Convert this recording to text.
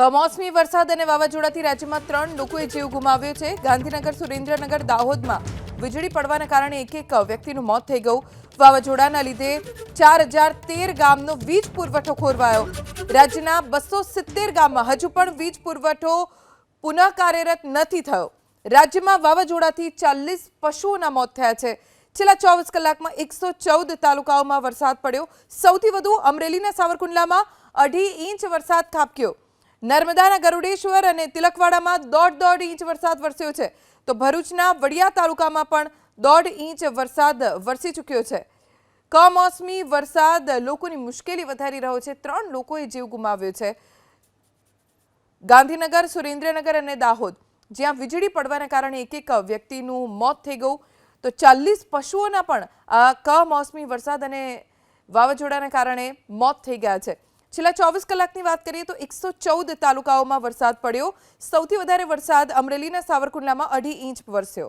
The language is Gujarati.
કમોસમી વરસાદ અને વાવાઝોડાથી રાજ્યમાં ત્રણ લોકોએ જીવ ગુમાવ્યો છે. ગાંધીનગર, સુરેન્દ્રનગર, દાહોદમાં વીજળી પડવાના કારણે એક એક વ્યક્તિનું મોત થઈ ગયું. વાવાઝોડાના લીધે ચાર હજાર તેર ગામનો વીજ પુરવઠો ખોરવાયો. રાજ્યના બસો સિત્તેર ગામમાં હજુ પણ વીજ પુરવઠો પુનઃ કાર્યરત નથી થયો. રાજ્યમાં વાવાઝોડાથી ચાલીસ પશુઓના મોત થયા છે. છેલ્લા ચોવીસ કલાકમાં એકસો ચૌદ તાલુકાઓમાં વરસાદ પડ્યો. સૌથી વધુ અમરેલીના સાવરકુંડલામાં અઢી ઇંચ વરસાદ ખાબક્યો. નર્મદાના ગરુડેશ્વર અને તિલકવાડામાં દોઢ દોઢ ઇંચ વરસાદ વરસ્યો છે. તો ભરૂચના વડિયા તાલુકામાં પણ દોઢ ઇંચ વરસાદ વરસી ચૂક્યો છે. કમોસમી વરસાદ લોકોની મુશ્કેલી વધારી રહ્યો છે. ત્રણ લોકોએ જીવ ગુમાવ્યો છે. ગાંધીનગર, સુરેન્દ્રનગર અને દાહોદ, જ્યાં વીજળી પડવાના કારણે એક એક વ્યક્તિનું મોત થઈ ગયું. તો ચાલીસ પશુઓના પણ આ કમોસમી વરસાદ અને વાવાઝોડાના કારણે મોત થઈ ગયા છે. છેલ્લા ચોવીસ કલાકની વાત કરીએ તો એકસો ચૌદ તાલુકાઓમાં વરસાદ પડ્યો. સૌથી વધારે વરસાદ અમરેલીના સાવરકુંડલામાં અઢી ઇંચ વરસ્યો.